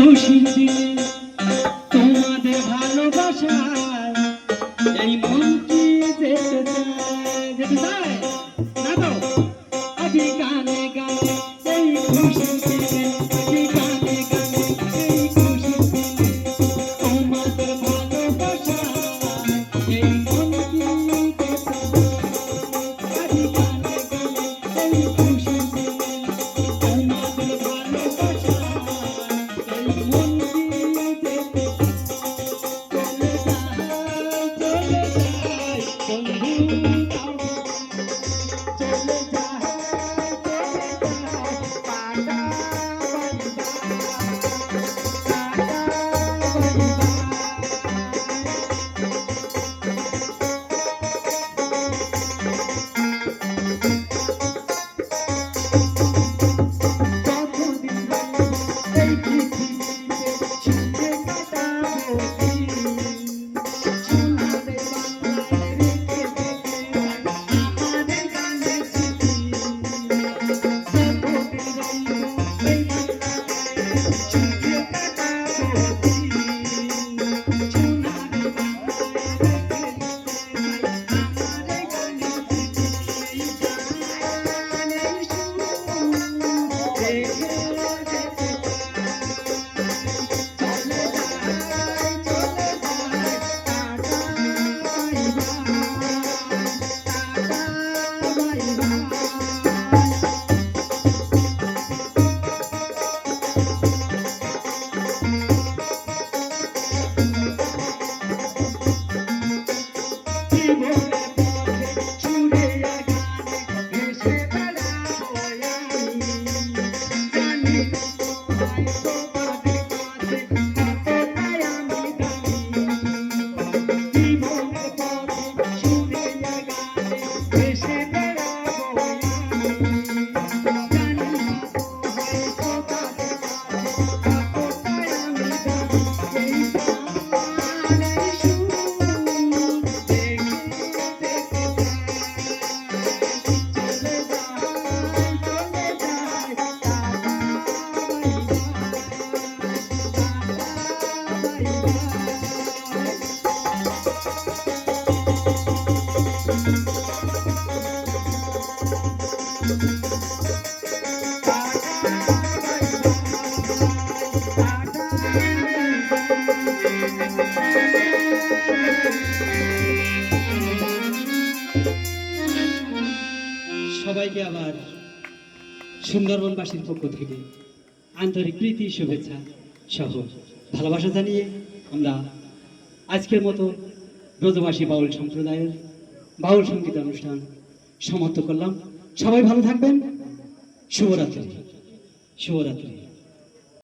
খুশি তোমাদের ভালোবাসায় এই মন কি যেতে চায়। যেতে চায়? না তো? আজ গানে গানে এই খুশি sem mim. সবাইকে আবার সুন্দরবনবাসীর পক্ষ থেকে আন্তরিক প্রীতি শুভেচ্ছা সহ। ভালোবাসা জানিয়ে আমরা আজকের মতো ব্রজবাসী বাউল সম্প্রদায়ের বাউল সংগীত অনুষ্ঠান সমাপ্ত করলাম। সবাই ভালো থাকবেন। শুভরাত্রি। শুভরাত্রি।